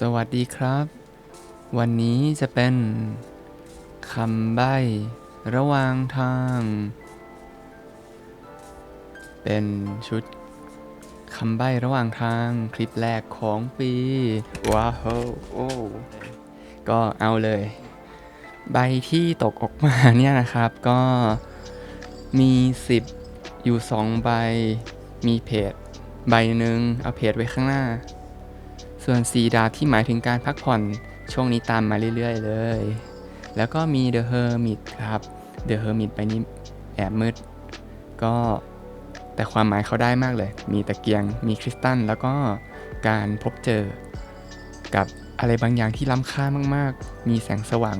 สวัสดีครับ วันนี้จะเป็นคำใบ้ระหว่างทาง เป็นชุดคำใบ้ระหว่างทางคลิปแรกของปี ว้าวโอ้ก็เอาเลย ใบที่ตกออกมาเนี่ยนะครับก็มี 10 อยู่ 2 ใบ มีเพจใบหนึ่งเอาเพจไว้ข้างหน้า ส่วนสีดาบที่หมายถึงการพักผ่อน ช่วงนี้ตามมาเรื่อยๆเลย แล้วก็มี The Hermit ครับ The Hermit ไปนี้แอบมืด ก็แต่ความหมายเขาได้มากเลย มีตะเกียง มีคริสตัล แล้วก็การพบเจอ กับอะไรบางอย่างที่ล้ำค่ามากๆ มีแสงสว่าง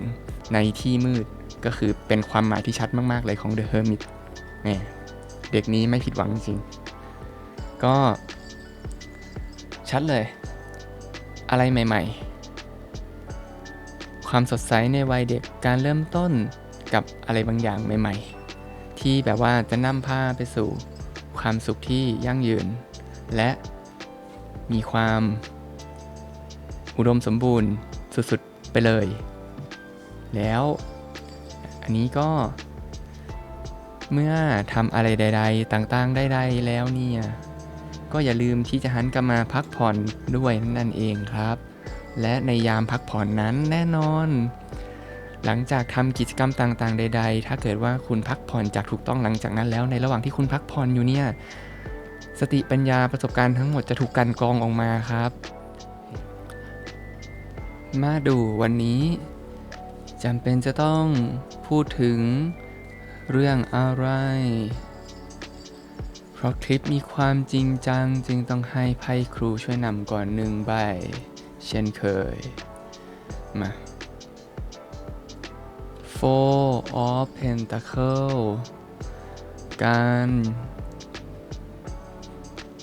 ในที่มืด ก็คือเป็นความหมายที่ชัดมากๆเลยของ The Hermit แหมเด็กนี้ไม่ผิดหวังจริง ก็ชัดเลย อะไรใหม่ ๆ ความสดใสในวัยเด็กการเริ่มต้นกับอะไรบางอย่างใหม่ ๆ ที่แบบว่าจะนำพาไปสู่ความสุขที่ยั่งยืน และมีความ อุดมสมบูรณ์สุดๆไปเลย แล้วอันนี้ก็ เมื่อทำอะไรใด ๆ ต่างๆใดๆแล้วเนี่ย ก็อย่าลืมที่จะหันกลับมาพักผ่อนด้วยนั่นเองครับ และในยามพักผ่อนนั้นแน่นอน หลังจากทำกิจกรรมต่างๆ ใด ๆ ถ้าเกิดว่าคุณพักผ่อนจากถูกต้องหลังจากนั้นแล้วในระหว่างที่คุณพักผ่อนอยู่เนี่ยสติปัญญาประสบการณ์ทั้งหมดจะถูกกันกรองออกมาครับ มาดูวันนี้จำเป็นจะต้องพูดถึงเรื่องอะไร ราะคลิปมีความจริงจัง จึงต้องให้ไพ่ครูช่วยนำก่อนหนึ่งใบ เช่นเคย มา Four of Pentacle การ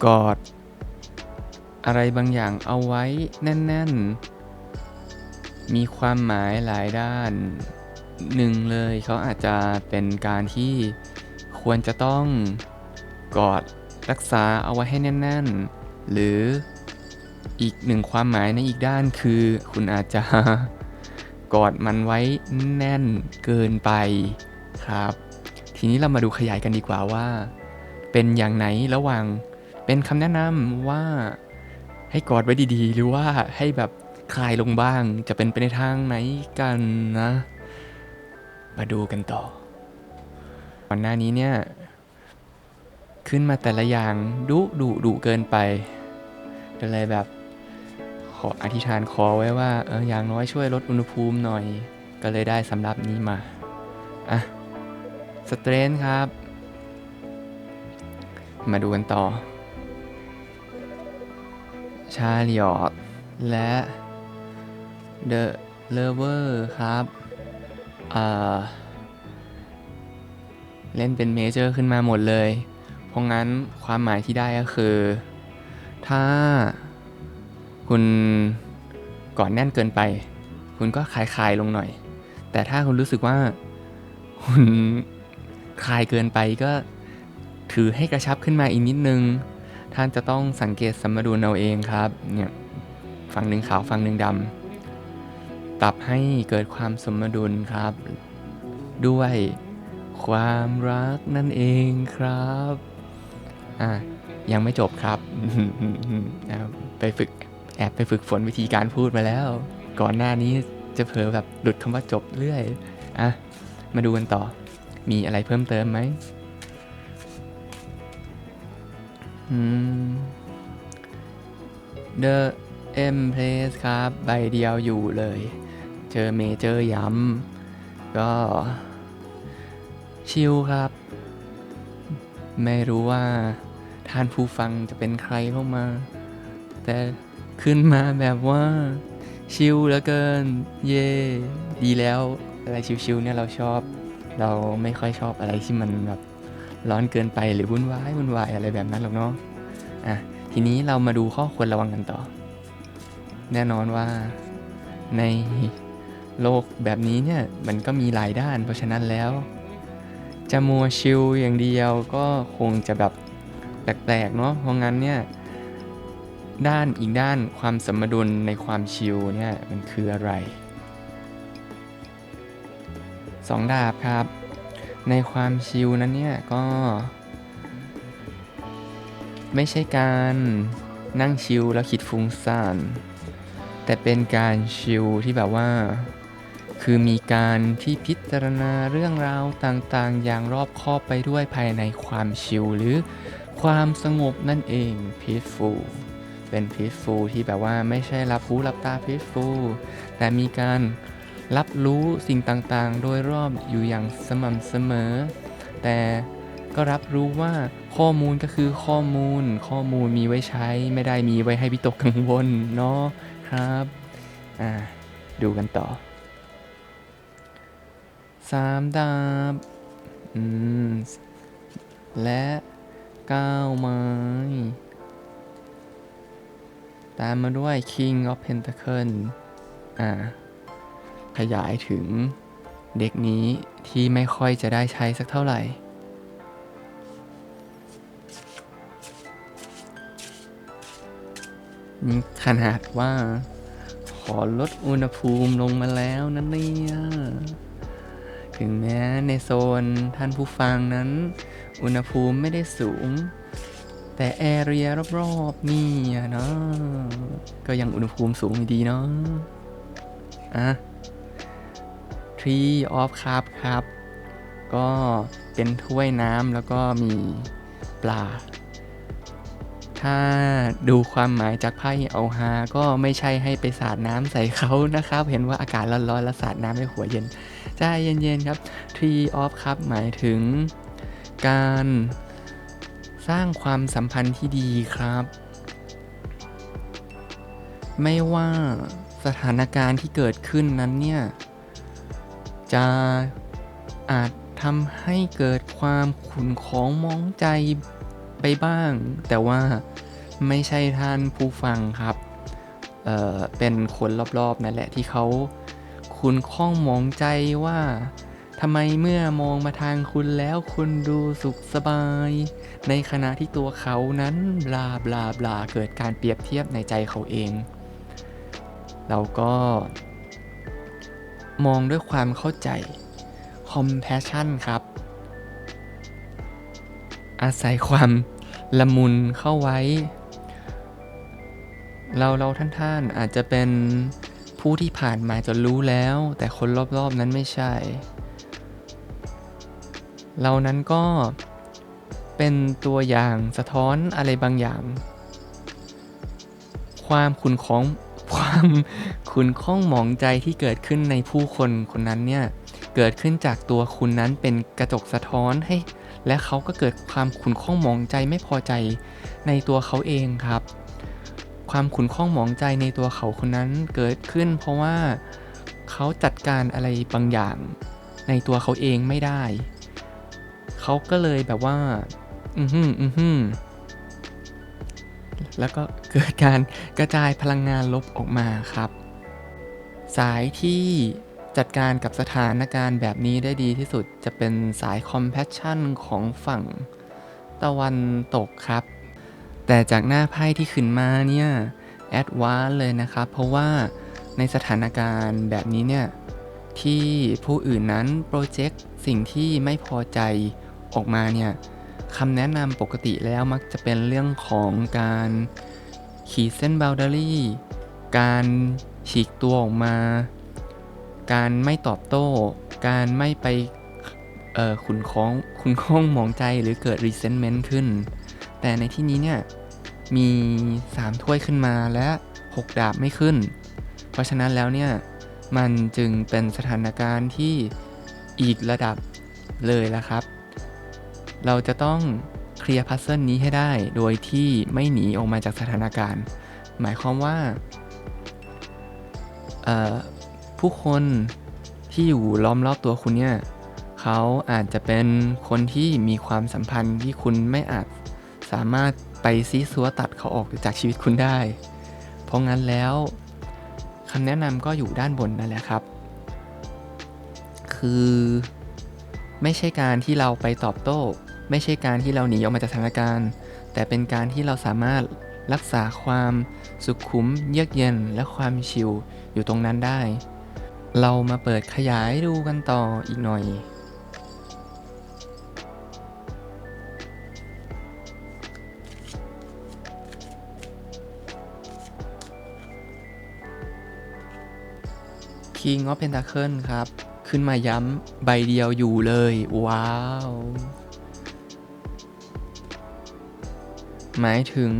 กอด อะไรบางอย่างเอาไว้แน่น ๆ มีความหมายหลายด้านหนึ่งเลยเขาอาจจะเป็นการที่ควรจะต้อง กอด รักษาเอาไว้ให้แน่น ๆ หรืออีกหนึ่งความหมายในอีกด้านคือ คุณอาจจะกอดมันไว้แน่นเกินไปครับ ทีนี้เรามาดูขยายกันดีกว่าว่า เป็นอย่างไหนระหว่างเป็นคำแนะนำว่าให้กอดไว้ดีๆ หรือว่าให้แบบคลายลงบ้างจะเป็นไปในทางไหนกันนะ มาดูกันต่อก่อนหน้านี้เนี่ย ขึ้นมาแต่ละอย่างดุดุดุเกินไปก็เลยแบบ ขออธิษฐานขอไว้ว่าเอออย่างน้อยช่วยลดอุณหภูมิหน่อย ก็เลยได้สำรับนี้มา อะ สเตรนครับ มาดูกันต่อ ชาลิออตและเดอะเลเวอร์ครับอ่าเล่นเป็นเมเจอร์ขึ้นมาหมดเลย เพราะงั้นความหมายที่ได้ก็คือ ถ้าคุณก่อนแน่นเกินไป คุณก็คลายคลายลงหน่อย แต่ถ้าคุณรู้สึกว่าคุณคลายเกินไปก็ถือให้กระชับขึ้นมาอีกนิดนึง ท่านจะต้องสังเกตสมดุลเอาเองครับ เนี่ยฝั่งหนึ่งขาวฝั่งหนึ่งดำปรับให้เกิดความสมดุลครับ ด้วยความรักนั่นเองครับ อะยังไม่จบครับไปฝึกแอบไปฝึกฝนวิธีการพูดมาแล้ว ก่อนหน้านี้จะเผลอแบบหลุดคำว่าจบเรื่อยอะมาดูกันต่อ มีอะไรเพิ่มเติมไหมอืม The Empress ครับ ใบเดียวอยู่เลย เจอเมเจอร์ย้ำก็ชิลครับ ไม่รู้ว่า ท่านผู้ฟังจะเป็นใครเข้ามา แต่ขึ้นมาแบบว่าชิลเหลือเกิน เย่ดีแล้วอะไรชิลๆเนี่ยเราชอบ เราไม่ค่อยชอบอะไรที่มันแบบร้อนเกินไปหรือวุ่นวายวุ่นวายอะไรแบบนั้นหรอกเนาะอะทีนี้เรามาดูข้อควรระวังกันต่อ แน่นอนว่าในโลกแบบนี้เนี่ยมันก็มีหลายด้าน เพราะฉะนั้นแล้ว จะมัวชิลอย่างเดียวก็คงจะแบบ แปลกๆเนาะเพราะงั้นเนี่ยด้านอีกด้านความสมดุลในความชิลเนี่ยมันคืออะไรสองดาบครับ ในความชิลนั้นเนี่ยก็ ไม่ใช่การนั่งชิลแล้วคิดฟุ้งซ่านแต่เป็นการชิลที่แบบว่า คือมีการที่พิจารณาเรื่องราวต่างๆ อย่างรอบคอบไปด้วยภายในความชิลหรือ ความสงบนั่นเอง peaceful เป็น peaceful ที่แบบว่าไม่ใช่รับหูรับตา peaceful แต่มีการรับรู้สิ่งต่างๆ โดยรอบอยู่อย่างสม่ำเสมอ แต่ก็รับรู้ว่าข้อมูลก็คือข้อมูล ข้อมูลมีไว้ใช้ไม่ได้มีไว้ให้วิตกกังวลเนาะครับอ่าดูกันต่อสามดาบ อืม และ เก้าไม้ ตามมาด้วย King of Pentacle อ่า ขยายถึงเด็กนี้ที่ไม่ค่อยจะได้ใช้สักเท่าไหร่ นี่ขนาดว่า ขอลดอุณหภูมิลงมาแล้วนะเนี่ย ถึงแม้ในโซนท่านผู้ฟังนั้น อุณหภูมิไม่ได้สูง แต่แอเรียรอบๆนี่เนาะก็ยังอุณหภูมิสูงอยู่ดีเนาะอะ Tree of Cup ครับ ก็เป็นถ้วยน้ำแล้วก็มีปลา ถ้าดูความหมายจากไพ่เอาฮา ก็ไม่ใช่ให้ไปสาดน้ำใส่เขานะครับ เห็นว่าอากาศร้อนๆแล้วสาดน้ำให้หัวเย็นใจเย็นๆครับ Tree of Cup หมายถึง การสร้างความสัมพันธ์ที่ดีครับ ไม่ว่าสถานการณ์ที่เกิดขึ้นนั้นเนี่ย จะอาจทำให้เกิดความขุนของมองใจไปบ้าง แต่ว่าไม่ใช่ท่านผู้ฟังครับเเป็นคนรอบๆนั่นแหละที่เขาคุณข้องมองใจว่า ทำไมเมื่อมองมาทางคุณแล้วคุณดูสุขสบาย ในขณะที่ตัวเขานั้นบลาบลาบลาเกิดการเปรียบเทียบในใจเขาเอง เราก็ มองด้วยความเข้าใจ compassion ครับ อาศัยความละมุนเข้าไว้ เราเราท่านท่านอาจจะเป็นผู้ที่ผ่านมาจนรู้แล้ว แต่คนรอบๆนั้นไม่ใช่ เรานั้นก็เป็นตัวอย่างสะท้อนอะไรบางอย่าง ความขุนของความขุนข้องหมองใจที่เกิดขึ้นในผู้คนคนนั้นเนี่ย เกิดขึ้นจากตัวคุณนั้นเป็นกระจกสะท้อนให้ และเขาก็เกิดความขุนข้องหมองใจไม่พอใจในตัวเขาเองครับ ความขุนข้องหมองใจในตัวเขาคนนั้นเกิดขึ้น เพราะว่าเขาจัดการอะไรบางอย่าง ในตัวเขาเองไม่ได้ เขาก็เลยแบบว่า อือหืออือหือแล้วก็เกิดการกระจายพลังงานลบออกมาครับ สายที่จัดการกับสถานการณ์แบบนี้ได้ดีที่สุดจะเป็นสาย compassion ของฝั่งตะวันตกครับ แต่จากหน้าไพ่ที่ขึ้นมาเนี่ยแอดวานเลยนะครับ เพราะว่าในสถานการณ์แบบนี้เนี่ย ที่ผู้อื่นนั้นโปรเจกต์สิ่งที่ไม่พอใจ ออกมาเนี่ยคำแนะนำปกติแล้วมักจะเป็นเรื่องของการขีดเส้น boundary การฉีกตัวออกมา การไม่ตอบโต้ การไม่ไปขุนข้องขุนข้องมองใจหรือเกิด resentment ขึ้น แต่ในที่นี้เนี่ย มี 3 ถ้วยขึ้นมาและ 6 ดาบไม่ขึ้น เพราะฉะนั้นแล้วเนี่ย มันจึงเป็นสถานการณ์ที่อีกระดับเลยละครับ เราจะต้องเคลียร์พัซเซิลนี้ให้ได้ โดยที่ไม่หนีออกมาจากสถานการณ์ หมายความว่า ผู้คนที่อยู่ล้อมรอบตัวคุณเนี่ยเขาอาจจะเป็นคนที่มีความสัมพันธ์ที่คุณไม่อาจสามารถไปซีซัวตัดเขาออกจากชีวิตคุณได้ เพราะงั้นแล้วคำแนะนำก็อยู่ด้านบนนั่นแหละครับ คือไม่ใช่การที่เราไปตอบโต้ ไม่ใช่การที่เราหนีออกมาจากสถานการณ์ แต่เป็นการที่เราสามารถรักษาความสุขุม เยือกเย็นและความชิลอยู่ตรงนั้นได้ เรามาเปิดขยายดูกันต่ออีกหน่อย King of Pentacle ครับ ขึ้นมาย้ำใบเดียวอยู่เลย ว้าว หมายถึง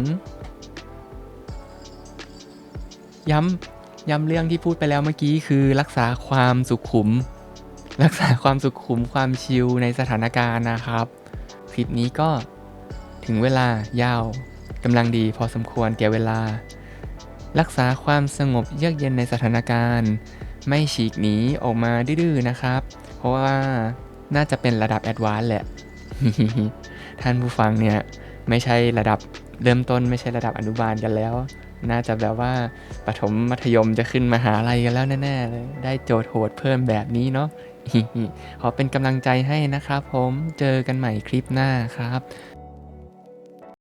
ย้ำย้ำเรื่องที่พูดไปแล้วเมื่อกี้คือรักษาความสุขุม รักษาความสุขุมความชิลในสถานการณ์นะครับ คลิปนี้ก็ถึงเวลายาวกำลังดีพอสมควรแก่เวลา รักษาความสงบเยือกเย็นในสถานการณ์ ไม่ฉีกหนีออกมาดื้อๆนะครับ เพราะว่าน่าจะเป็นระดับแอดวานซ์แหละ ท่านผู้ฟังเนี่ย ไม่ใช่ระดับเริ่มต้นไม่ใช่ระดับอนุบาลกันแล้ว น่าจะแบบว่าปฐมมัธยมจะขึ้นมหาลัยกันแล้วแน่ๆเลยได้โจทย์โหดเพิ่มแบบนี้เนาะขอเป็นกำลังใจให้นะครับผมเจอกันใหม่คลิปหน้าครับ